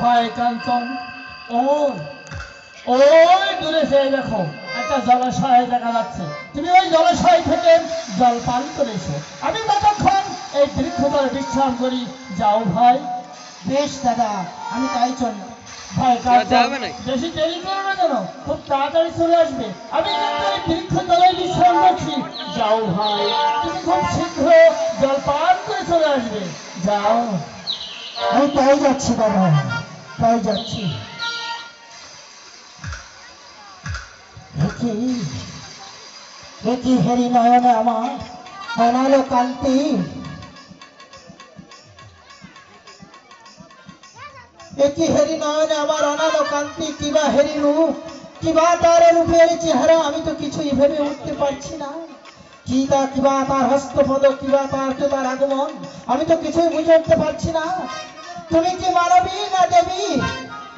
ভয় কাঞ্চন ওই ওই দূরে সে দেখো একটা জলাশয় দেখা যাচ্ছে। তুমি ওই জলাশয় থেকে জল পান করেছ। আমি ততক্ষণ এই বৃক্ষতলে বিশ্রাম করি। যাও ভাই। বেশ দাদা আমি তাই চললাম ভাই কাঞ্চন যাবে নাকি? বেশি দেরি করো না কেন? খুব তাড়াতাড়ি চলে আসবে। আমি কিন্তু এই বৃক্ষতলায় বিশ্রাম করছি। যাও ভাই। তুমি খুব শীঘ্র জল পান করে চলে আসবে। যাও। আমি তাই যাচ্ছি দাদা। তাই যাচ্ছি। দেখি হেরি নয়নে আমার অনালো কান্তি। একই হেরি নয়নে আমার অনালো কান্তি, কিবা হেরি রূপ কিবা তার রূপের চেহারা, আমি তো কিছুই ভেবে উঠতে পারছি না। কি তা, কিবা তার হস্তপদ, কিবা তার তার আগমন, আমি তো কিছুই বুঝে উঠতে পারছি না। তুমি কি মানবী না দেবী?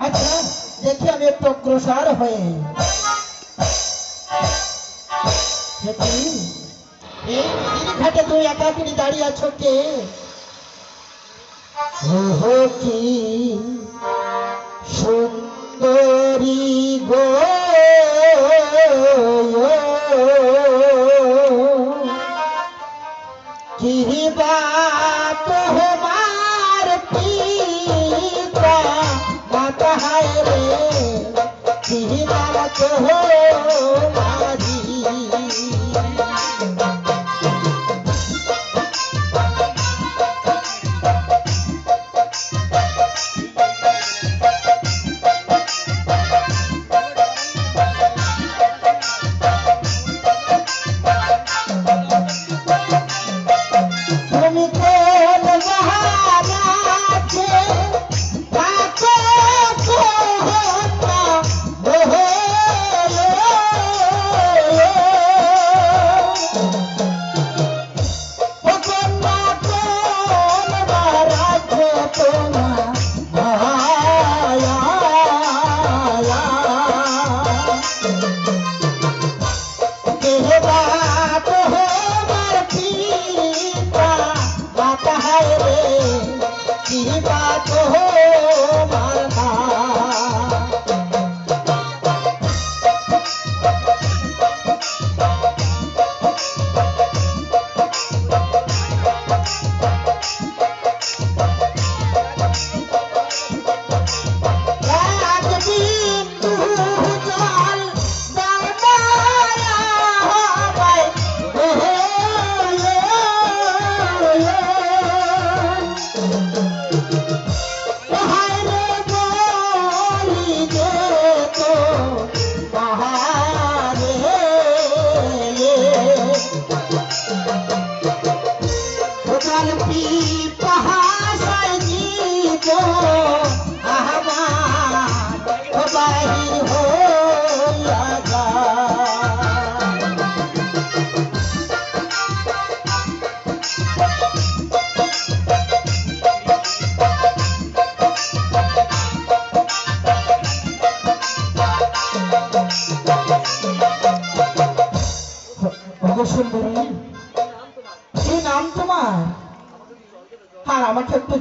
আচ্ছা দেখি আমি একটু অগ্রসর হয়ে। দাঁড়িয়ে আছো কি সুন্দরী গো। हो मारी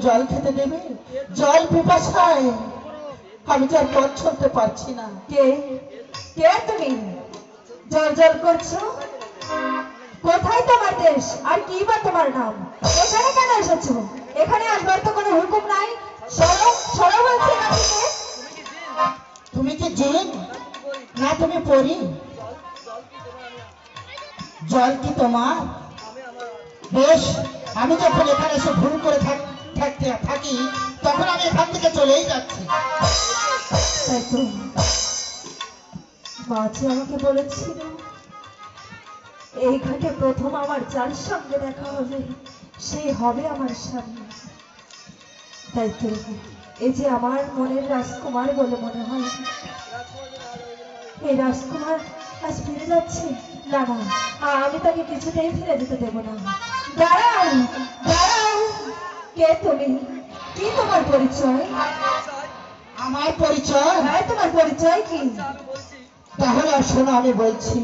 জল খেতে দেবে? জল পিপাসায়। আমি তো আর পথ চলতে পারছি না। কে? কে তুমি? জল জল করছ? কোথায় তোমার দেশ? আর কি বা তোমার নাম? এখানে কেন এসেছ? এখানে আসবার তো কোনো হুকুম নাই। এখান তুমি কি জিন না, তুমি পড়ি জল কি তোমার? বেশ, আমি যখন এখানে এসে ভুল করে থাক- থাকতে থাকি, তখন আমি এখান থেকে চলেই যাচ্ছি। তাই আমাকে বলেছিল এই ঘাটে প্রথম আমার যার সঙ্গে দেখা হবে, সেই হবে আমার স্বামী। তাই তো। এই যে আমার মনের রাজকুমার বলে মনে হয়। এই রাজকুমার আজ ফিরে যাচ্ছে? না না আমি তাকে কিছুতেই ফিরে যেতে দেবো না। দাঁড়াও। কে তুমি? কি তোমার পরিচয়? আমার পরিচয়? হ্যাঁ তোমার পরিচয় কি? তাহলে আর শোনো আমি বলছি।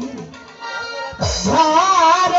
ঝড়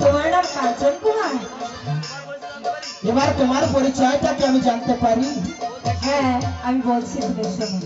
তোমার নাম কাঞ্চন এবার তোমার পরিচয়টা কি আমি জানতে পারি। হ্যাঁ আমি বলছি শুনুন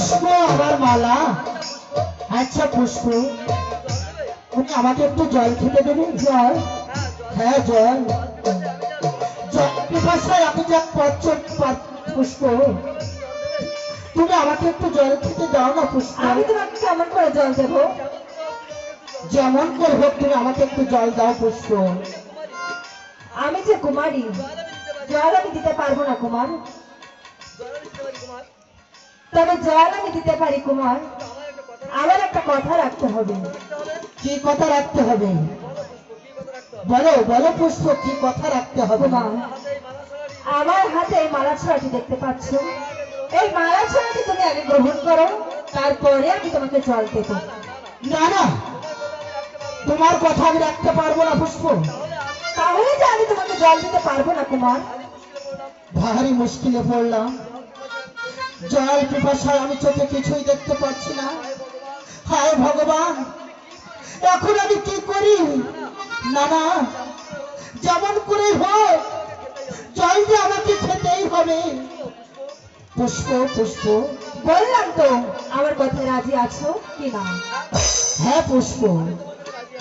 পুষ্প আমার মালা। আচ্ছা পুষ্প তুমি আমাকে একটু জল খেতে দেবে? জল? হ্যাঁ জল। পিপাসায় আমি যা পচ্ছ পুষ্প। তুমি আমাকে একটু জল খেতে দাও না পুষ্প। আমি তোমাকে কেমন করে জল দেবো? যেমন করব তুমি আমাকে একটু জল দাও পুষ্প। আমি যে কুমারী জল আমি দিতে পারব না কুমার। তবে জল আমি দিতে পারি কুমার। আমার একটা কথা রাখতে হবে। কি কথা রাখতে হবে? বলো বলো পুষ্প কি কথা রাখতে হবে? কুমার আমার হাতে এই মালা ছড়াটি দেখতে পাচ্ছ। এই মালা ছড়াটি তুমি আগে গ্রহণ করো তারপরে আমি তোমাকে জল দেবো। না না। তোমার কথা আমি রাখতে পারব না পুষ্প। তাহলে যে আমি তোমাকে জল দিতে পারব না কুমার? ভারী মুশকিলে পড়লাম। জল পিপাসায় আমি চোখে কিছুই দেখতে পাচ্ছি না। হায় ভগবান, এখন আমি কি করি? না না, যেমন করে হোক জল যে আমাকে খেতেই হবে। পুষ্প পুষ্প, বললাম তো, আমার কথা রাজি আছো কি না? হ্যাঁ পুষ্প,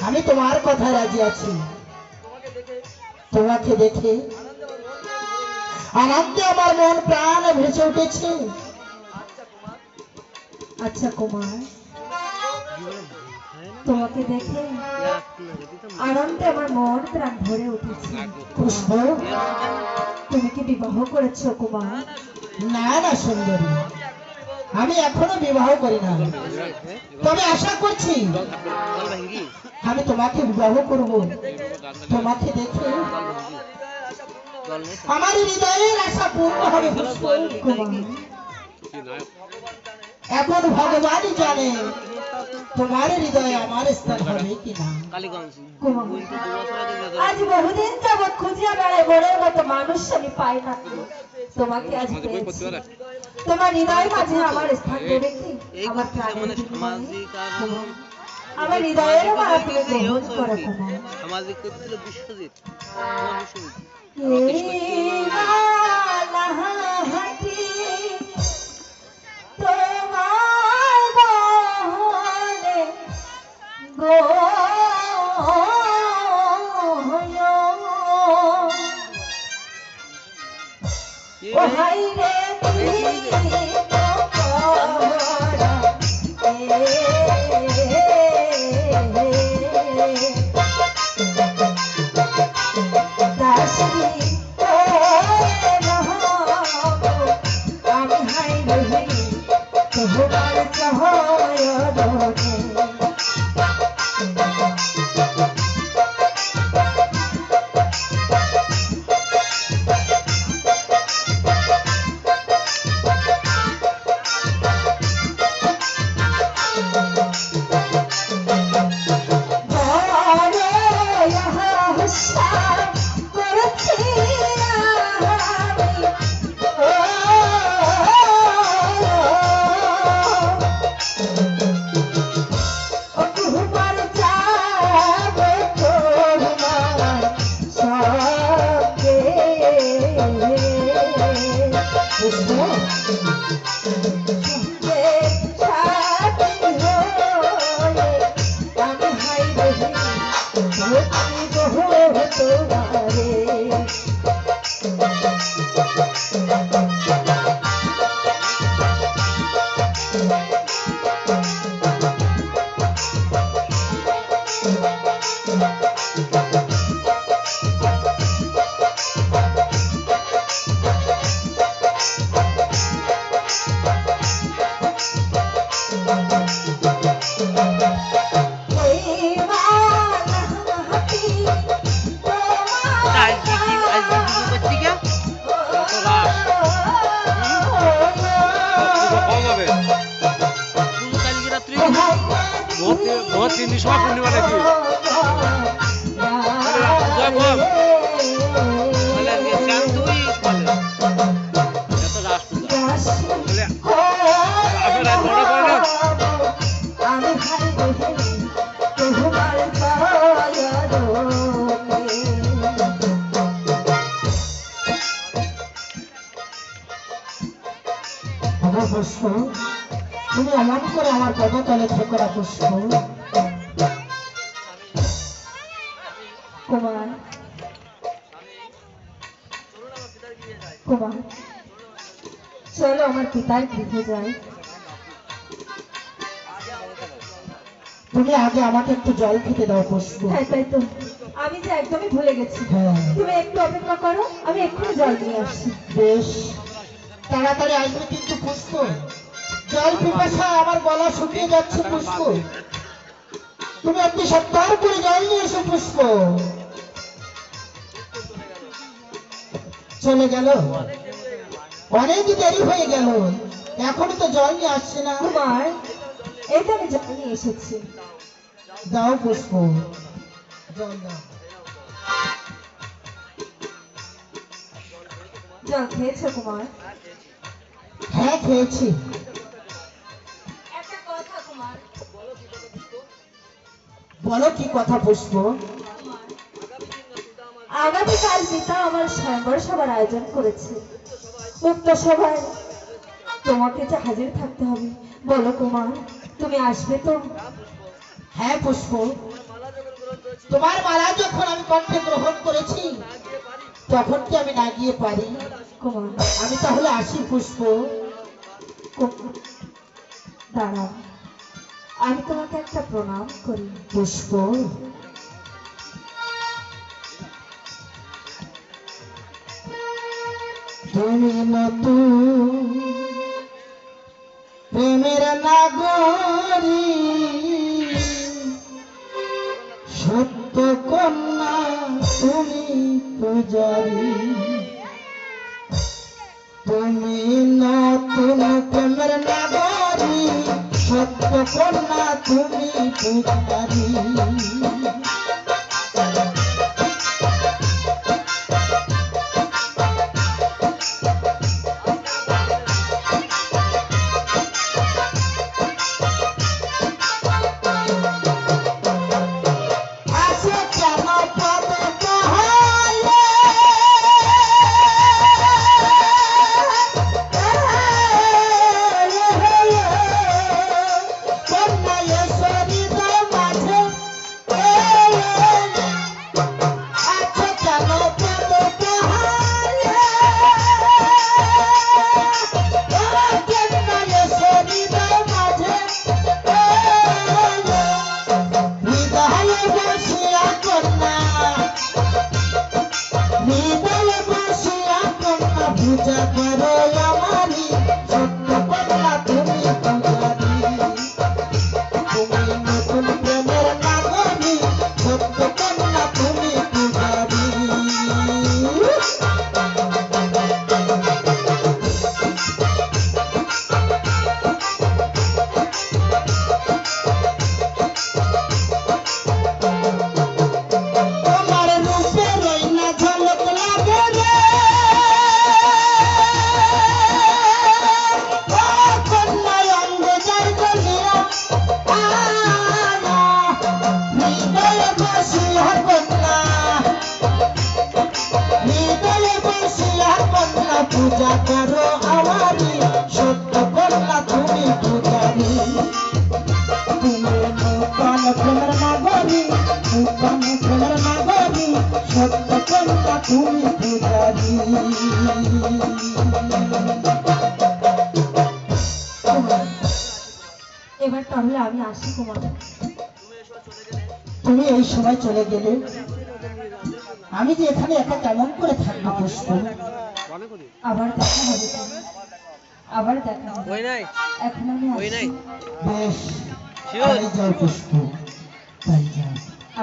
আমি তোমার কথা রাজি আছি। তোমাকে দেখে আনন্দে আমার মন প্রাণ ভেসে উঠেছে। আচ্ছা কুমার। তোমাকে দেখে আনন্দে আমার মন প্রাণ ভরে উঠেছে। পুষ্প তুমি কি বিবাহ করেছ কুমার? না না সুন্দরী। আমি এখনও বিবাহ করি না। তবে আশা করছি আমি তোমাকে বিবাহ করব। তোমাকে দেখে আমার হৃদয়ের আশা পূর্ণ হবে পুষ্প। কুমার এখন ভগবানই জানে তোমার হৃদয়ে আমার স্থান হবে কিনা আজ বহুদিন যাবৎ খুঁজিয়া বেড়াই মনের মতো মানুষ আমি পাই না তোমাকে আজ তোমার হৃদয় মাঝে আমার স্থান দেবে কি আমার হৃদয়ের মারা তুমি গ্রহণ করো সামাজিক বিশ্বজিৎ তোমার চহয় পুষ্প পায়া রোকে আমার পুষ্প তুমি এমন করে আমার পদতলে থেকো না পুষ্প চলো আমার পিতার গৃহে যাই। তুমি আগে আমাকে একটু জল খেতে দাও পুষ্প হ্যাঁ তাই তো। আমি যে একদমই ভুলে গেছি। হ্যাঁ। তুমি একটু অপেক্ষা করো আমি এক্ষুনি জল নিয়ে আসছি। বেশ। তাড়াতাড়ি আসবে কিন্তু পুষ্প জল পিপাসা আমার গলা শুকিয়ে যাচ্ছে পুষ্প তুমি একটি সপ্তাহ করে জল নিয়ে এসো পুষ্প চলে গেল? অনেক দেরি হয়ে গেল। এখনও তো জল নিয়ে আসছে না। কুমার এই তো আমি জল নিয়ে এসেছি। দাও পুষ্প। জল দাও। জল খেয়েছো কুমার? হ্যাঁ খেয়েছি। একটা কথা কুমার। বলো কি কথা পুষ্প? আগামীকাল পিতা আমার স্বয়ংবর সভার আয়োজন করেছে। সভায় তোমাকে যে হাজির থাকতে হবে বলো কুমার তুমি আসবে তো? হ্যাঁ পুষ্প। তোমার মালা যখন আমি কণ্ঠে গ্রহণ করেছি তখন কি আমি না গিয়ে পারি? কুমার। আমি তাহলে আসি পুষ্প। দাঁড়াও। আমি তোমাকে একটা প্রণাম করি। পুষ্প। তুমি নতুন প্রেমের নাগরী সত্য কন্যা তুমি পূজারী। তুমি নতুন প্রেমের নাগরী সত্য কন্যা তুমি পূজারী। এবার তাহলে আমি আসি কুমার তুমি এই সময় চলে গেলে। আমি যে এখানে একা কেমন করে থাকব পুষ্প আবার দেখা হবে আবার দেখা হবে। এখন আমি আসি। বেশ। পুষ্প তাই যাও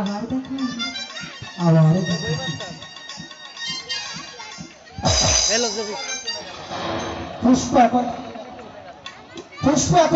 আবার দেখা হবে। আবার দেখা হবে। পুষ্প এখন পুষ্প এখন